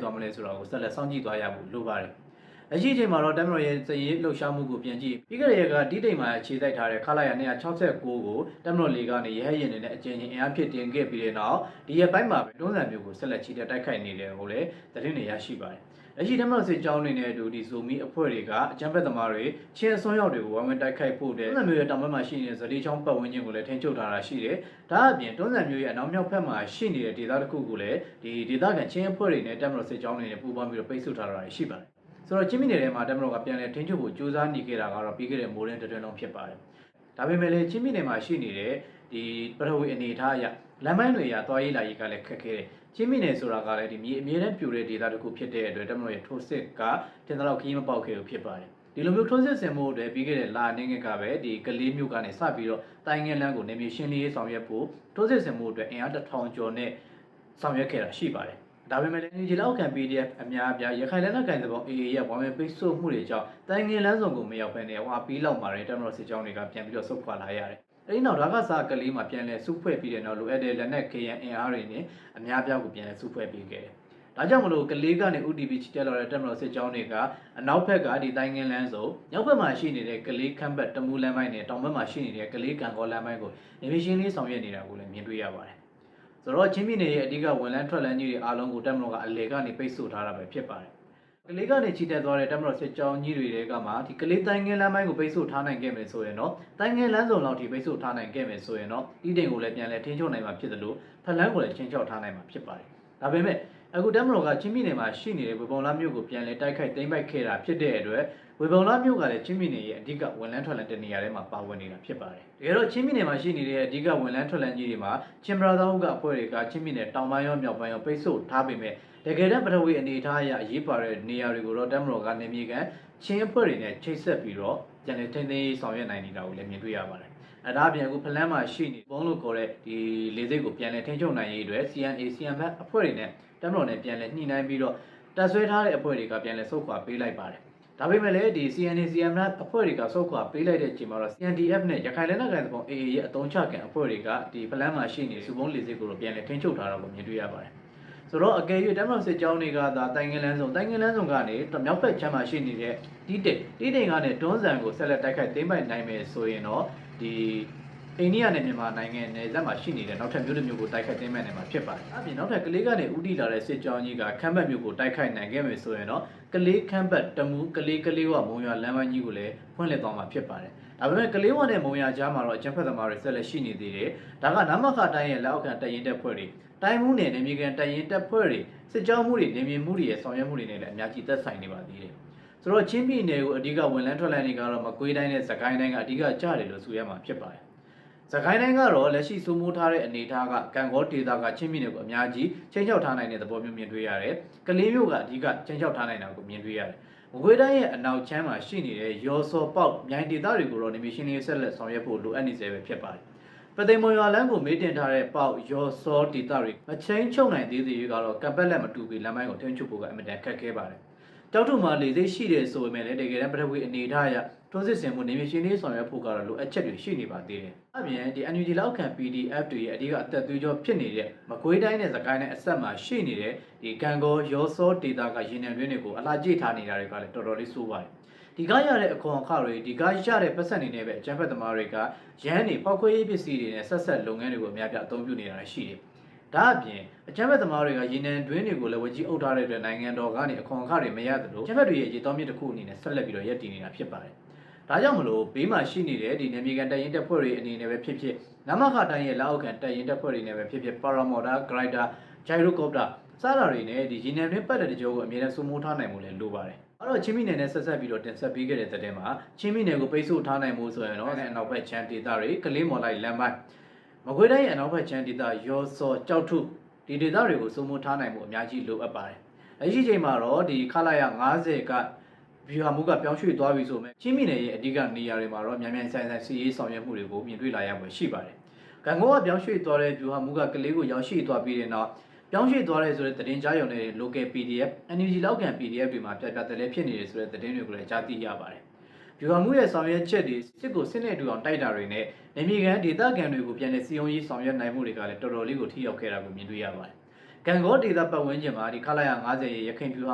သွားမလဲဆိုတာကိုဆက်လက်စောင့်ကြည့်သွားရဖို့လိုပါတယ်။အရှိအချိန်မှာတော့တမတော်ရဲ့စည်ရေးလှုပ်ရှားမှုကိုပြန်ကြည့်ပြီးခဲ့တဲ့ရက်ကဒီတိမ်မှာအခြေစိုက်ထားတဲ့ခလာရ269ကိုတမတော်လေကနေရဟရင်နေတဲ့အကျဉ်းချင်းအင်အားဖြစ်တင်ခဲ့ပြီးတဲ့နောက်ဒီရက်ပိုင်းမှာပဲတွန်းဆန်မျိုးကိုဆက်လက်ချီတက်တိုက်ခိုက်နေတယ်ကိုလည်းသတင်းတွေရရှိပါတယ်။ အရှိတမတော်စစ်ကြောင်းနေတဲ့အတူဒီဇိုမီအဖွဲ့တွေကအကြမ်းဖက်သမားတွေချင်းအစွန်းရောက်တွေကိုဝိုင်းဝန်းတိုက်ခိုက်ဖို့တဲ့တွန်းဆန်မျိုးရဲ့တောင်ဘက်မှာရှိနေတဲ့ဇလီချောင်းပတ်ဝန်းကျင်ကိုလည်းထိန်းချုပ်ထားတာရှိတယ်။ဒါအပြင်တွန်းဆန်မျိုးရဲ့အနောက်မြောက်ဘက်မှာရှိနေတဲ့ဒေသတစ်ခုကိုလည်းဒီဒေသခံချင်းအဖွဲ့တွေနဲ့တမတော်စစ်ကြောင်းတွေနဲ့ပူးပေါင်းပြီးတော့ပိတ်ဆို့ထားတာရှိပါတယ်။ဆိုတော့ချင်းပြည်နယ်ထဲမှာတမတော်ကပြန်လည်ထိန်းချုပ်ဖို့ကြိုးစားနေခဲ့တာကတော့ပြီးခဲ့တဲ့မိုးရင်းတတွင်လုံးဖြစ်ပါတယ်။ဒါပေမဲ့လည်းချင်းပြည်နယ်မှာရှိနေတဲ့ဒီပထဝီအနေအထားအရလမ်းမိုင်းတွေရသွားရေးလာရေးကလည်းခက်ခဲတယ်။ ချင်းပြည်နယ်ဆိုတာကလည်းဒီမြေအမြဲတမ်းပြိုတဲ့ဒေသတစ်ခုဖြစ်တဲ့အတွက်တမတော်ရဲ့ထိုးစစ်ကတင်တဲ့လောက်ခရီးမပေါက်ခဲ့ဘူးဖြစ်ပါတယ်။ဒီလိုမျိုးထိုးစစ်ဆင်မှုတွေပြီးခဲ့တဲ့လာနေငယ်ကပဲဒီကလေးမျိုးကနေစပြီးတော့တိုင်းငယ်လန်းကိုနေမြေရှင်းလင်းရေးဆောင်ရွက်ဖို့ထိုးစစ်ဆင်မှုအတွက်အင်အားတစ်ထောင်ကျော်နဲ့ဆောင်ရွက်ခဲ့တာရှိပါတယ်။ဒါပေမဲ့လည်းဒီလောက်ခံ PDF အများအပြားရခိုင်လက်နက်ကိုင်သဘော AA ရဲ့ဝိုင်းဝန်းပိတ်ဆို့မှုတွေကြောင့်တိုင်းငယ်လန်းစုံကိုမရောက်ဘဲနဲ့ဟွာပြီးလောက်မှာတဲ့တမတော်စစ်ကြောင်းတွေကပြန်ပြီးတော့ဆုတ်ခွာလာရတယ်။ အဲဒီနောက်ဒါကစားကလေးမှာပြန်လဲစုဖွဲ့ပြီးတဲ့နောက်လိုအပ်တဲ့လက်နက် KN အင်အားတွေနဲ့အများအပြားကိုပြန်လဲစုဖွဲ့ပြီးခဲ့တယ်။ဒါကြောင့်မလို့ကလေးကနေ UTP ချတက်လာတဲ့တက်မတော်စစ်ကြောင်းတွေကအနောက်ဘက်ကဒီတိုင်းငင်းလန်းစုံမြောက်ဘက်မှာရှိနေတဲ့ကလေးခမ်းဘတ်တမူလမ်းပိုင်းနဲ့တောင်ဘက်မှာရှိနေတဲ့ကလေးကံကောလမ်းပိုင်းကိုနေမရှင်လေးဆောင်ရွက်နေတာကိုလည်းမြင်တွေ့ရပါတယ်။ဆိုတော့ချင်းပြည်နယ်ရဲ့အဓိကဝန်လန်းထွက်လန်းကြီးတွေအားလုံးကိုတက်မတော်ကအလေကနေပိတ်ဆို့ထားတာပဲဖြစ်ပါတယ်။ ကလေးကနေချီတက်သွားတဲ့တက်မတော်စစ်ကြောင်းကြီးတွေကမှဒီကလေးတိုင်းငင်းလမ်းပိုင်းကိုပိတ်ဆို့ထားနိုင်ခဲ့မယ်ဆိုရင်တော့တိုင်းငင်းလမ်းစုံလောက်ထိပိတ်ဆို့ထားနိုင်ခဲ့မယ်ဆိုရင်တော့ဤတိမ်ကိုလည်းပြန်လဲထိန်းချုပ်နိုင်မှာဖြစ်သလိုဖလန်းကိုလည်းချင်းချောက်ထားနိုင်မှာဖြစ်ပါတယ်။ဒါပေမဲ့ အခုတက်မတော်ကချင်းပြည်နယ်မှာရှိနေတဲ့ဝေပုံလာမြို့ကိုပြန်လဲတိုက်ခိုက်သိမ်းပိုက်ခဲ့တာဖြစ်တဲ့အတွက်ဝေပုံလာမြို့ကလည်းချင်းပြည်နယ်ရဲ့အဓိကဝန်လန်းထွက်လန်းတဲ့နေရာထဲမှာပါဝင်နေတာဖြစ်ပါတယ်။တကယ်တော့ချင်းပြည်နယ်မှာရှိနေတဲ့အဓိကဝန်လန်းထွက်လန်းကြီးတွေမှာချင်းဘရာသာဟုတ်ကအဖွဲ့တွေကချင်းပြည်နယ်တောင်ပိုင်းရောမြောက်ပိုင်းရောပိတ်ဆို့ထားပေမဲ့တကယ်တမ်းပထဝီအနေအထားအရအရေးပါတဲ့နေရာတွေကိုတော့တက်မတော်ကနေမြေကန်ချင်းအဖွဲ့တွေနဲ့ချိတ်ဆက်ပြီးတော့ပြန်လဲထိန်းသိမ်းရေးဆောင်ရွက်နိုင်နေတာကိုလည်းမြင်တွေ့ရပါတယ်။ အဲဒါအပြင်အခုဖလန်းမှာရှိနေဘုံလို့ခေါ်တဲ့ဒီလေစိတ်ကိုပြန်လဲထိန်းချုပ်နိုင်ရေးအတွက် CNA CMF အဖွဲ့တွေနဲ့တမတော်နဲ့ပြန်လဲညှိနှိုင်းပြီးတော့တက်ဆွဲထားတဲ့အဖွဲ့တွေကပြန်လဲဆုတ်ခွာပေးလိုက်ပါတယ်။ဒါပေမဲ့လည်းဒီ CNA CMF အဖွဲ့တွေကဆုတ်ခွာပေးလိုက်တဲ့အချိန်မှာတော့ CNDF နဲ့ရခိုင်လက်နက်ကိုင်သဘော AA ရဲ့အတုံးချကန်အဖွဲ့တွေကဒီဖလန်းမှာရှိနေစုပုံးလေစိတ်ကိုတော့ပြန်လဲထိန်းချုပ်ထားတာကိုမြင်တွေ့ရပါတယ်။ဆိုတော့အကယ်၍တမတော်စစ်ကြောင်းတွေကသာတိုင်ငင်လန်းဆောင်တိုင်ငင်လန်းဆောင်ကနေမြောက်ဘက်ချမ်းမှာရှိနေတဲ့တီးတိတ်တီးတိတ်ကနေတွန်းဆန်ကိုဆက်လက်တိုက်ခိုက်သိမ်းပိုက်နိုင်မယ်ဆိုရင်တော့ဒီအိန္ဒိယနဲ့မြန်မာနိုင်ငံနယ်စပ်မှာရှိနေတဲ့နောက်ထပ်မြို့တစ်မြို့ကိုတိုက်ခိုက်သိမ်းပိုက်နိုင်မှာဖြစ်ပါတယ်။အပြင်နောက်ထပ်ကလေးကနေဥတီလာတဲ့စစ်ကြောင်းကြီးကခမ်းဘတ်မြို့ကိုတိုက်ခိုက်နိုင်ခဲ့မယ်ဆိုရင်တော့ကလေးခမ်းဘတ်တမူကလေးကလေးဝမုံရွာလမ်းမကြီးကိုလည်းဖွင့်လှစ်သွားမှာဖြစ်ပါတယ်။ဒါပေမဲ့ကလေးဝနဲ့မုံရွာကြားမှာတော့အကြံဖက်သမားတွေဆက်လက်ရှိနေသေးတယ်။ဒါကနမခတိုင်းရဲ့လက်အောက်ခံတရင်တက်ဖွဲ့တွေတိုင်းမှုနယ်နေမြေကန်တရင်တက်ဖွဲ့တွေစစ်ကြောင်းမှုတွေနေမြေမှုတွေရဲ့ဆောင်ရွက်မှုတွေနဲ့လည်းအများကြီးသက်ဆိုင်နေပါသေးတယ်။ ဆိုတော့ချင်းပြည်နယ်ကိုအဓိကဝန်လန်းထွက်လန်းတွေကတော့မကွေးတိုင်းနဲ့စကိုင်းတိုင်းကအဓိကကြားတယ်လို့ဆိုရမှာဖြစ်ပါတယ်။စကိုင်းတိုင်းကတော့လက်ရှိစိုးမိုးထားတဲ့အနေအထားကကံကောဒေတာကချင်းပြည်နယ်ကိုအများကြီးချင်းချောက်ထားနိုင်တဲ့သဘောမျိုးမြင်တွေ့ရတယ်။ကလေးမျိုးကအဓိကချင်းချောက်ထားနိုင်တာကိုမြင်တွေ့ရတယ်။မကွေးတိုင်းရဲ့အနောက်ချမ်းမှာရှိနေတဲ့ရော်စော်ပေါက်မြိုင်ဒေတာတွေကိုတော့နေမီရှင်လေးဆက်လက်ဆောင်ရွက်ဖို့လိုအပ်နေစေပဲဖြစ်ပါတယ်။ပသိမ်မွန်ရွာလမ်းကိုမေးတင်ထားတဲ့ပေါက်ရော်စော်ဒေတာတွေမချင်းချုပ်နိုင်သေးသေးကတော့ကပ်ပက်လက်မတူပြီးလမ်းမိုင်းကိုထိန်းချုပ်ဖို့ကအင်မတန်ခက်ခဲပါတယ်။ တောက်ထုမှာလေစိတ်ရှိတယ်ဆိုပေမဲ့လည်းတကယ်တမ်းပထဝီအနေထားအရထိုးစစ်ဆင်မှုနေမြေရှင်လေးဆောင်ရွက်ဖို့ကတော့လိုအပ်ချက်တွေရှိနေပါသေးတယ်။အပြင်ဒီ NUG လောက်ခံ PDF တွေရဲ့အဓိကအသက်သွေးကြောဖြစ်နေတဲ့မကွေးတိုင်းနဲ့စကိုင်းနဲ့အဆက်မှာရှိနေတဲ့ဒီကံကောရောစောဒေတာကရင်နယ်တွင်းတွေကိုအလားကျထားနေတာတွေကလည်းတော်တော်လေးဆိုးပါတယ်။ဒီကားရတဲ့အခွန်အခတွေဒီကားရတဲ့ပတ်စံနေနဲ့ပဲအကျန်းဖက်သမားတွေကရဟန်းနေပောက်ခွဲရေးပစ္စည်းတွေနဲ့ဆက်ဆက်လုပ်ငန်းတွေကိုအများပြအသုံးပြုနေတာရှိတယ်။ ဒါအပြင်အကြမ်းဖက်သမားတွေကရေနံတွင်းတွေကိုလည်းဝကြီးအုပ်ထားတဲ့အတွက်နိုင်ငံတော်ကနေအခွန်အခတွေမရသလိုအကြမ်းဖက်တွေရဲ့ရေတောမြစ်တစ်ခုအနေနဲ့ဆက်လက်ပြီးတော့ရပ်တည်နေတာဖြစ်ပါတယ်။ဒါကြောင့်မလို့ဘေးမှာရှိနေတဲ့ဒီနေမြေကန်တရင်တက်ဖွဲ့တွေအနေနဲ့ပဲဖြစ်ဖြစ်နမခတိုင်းရဲ့လက်အောက်ခံတရင်တက်ဖွဲ့တွေနဲ့ပဲဖြစ်ဖြစ်ပါရာမော်တာဂရိုက်တာဂျိုင်ရိုကော့ပတာစတာတွေနဲ့ဒီရေနံတွင်းပတ်တဲ့ကြောကိုအမြဲတမ်းစုမိုးထားနိုင်မှုလည်းလိုပါတယ်။အဲ့တော့ချင်းမီနယ်နဲ့ဆက်ဆက်ပြီးတော့တင်ဆက်ပေးခဲ့တဲ့တဲ့မှာချင်းမီနယ်ကိုပိတ်ဆို့ထားနိုင်မှုဆိုရင်တော့အနောက်ဘက်ချမ်းဒေသတွေကလေးမော်လိုက်လမ်းပိုင်း မကွေးတိုင်းရဲ့အနောက်ဘက်ချမ်းဒေသရောစောကြောက်ထုဒီဒေသတွေကိုစုံမထားနိုင်မှုအများကြီးလိုအပ်ပါတယ်။လက်ရှိချိန်မှာတော့ဒီခလာရ90ကဗျူဟာမှုကပြောင်းရွှေ့သွားပြီဆိုမဲ့ချင်းပြည်နယ်ရဲ့အဓိကနေရာတွေမှာတော့မြန်မြန်ဆန်ဆန်စီရေးဆောင်ရွက်မှုတွေကိုမြင်တွေ့လာရမှာရှိပါတယ်။ကံကောကပြောင်းရွှေ့သွားတဲ့ဗျူဟာမှုကကလေးကိုရောက်ရှိသွားပြီးတဲ့နောက်ပြောင်းရွှေ့သွားတဲ့ဆိုတဲ့သတင်းကြားရုံနဲ့ local PDF NUG လောက်ကန် PDF တွေမှာပြပြတလဲဖြစ်နေတယ်ဆိုတဲ့သတင်းတွေကိုလည်းကြားသိရပါတယ်။ ဗျူဟာမှုရဲ့ဆောင်ရွက်ချက်တွေစစ်ကိုစစ်နဲ့တူအောင်တိုက်တာတွေနဲ့နေမြေကန်ဒေသခံတွေကိုပြန်လည်စီယုံရေးဆောင်ရွက်နိုင်မှုတွေကလည်းတော်တော်လေးကိုထိရောက်ခဲ့တာကိုမြင်တွေ့ရပါတယ်။ဂံကောဒေသပတ်ဝန်းကျင်မှာဒီခလာရ90ရရခိုင်ပြူဟာ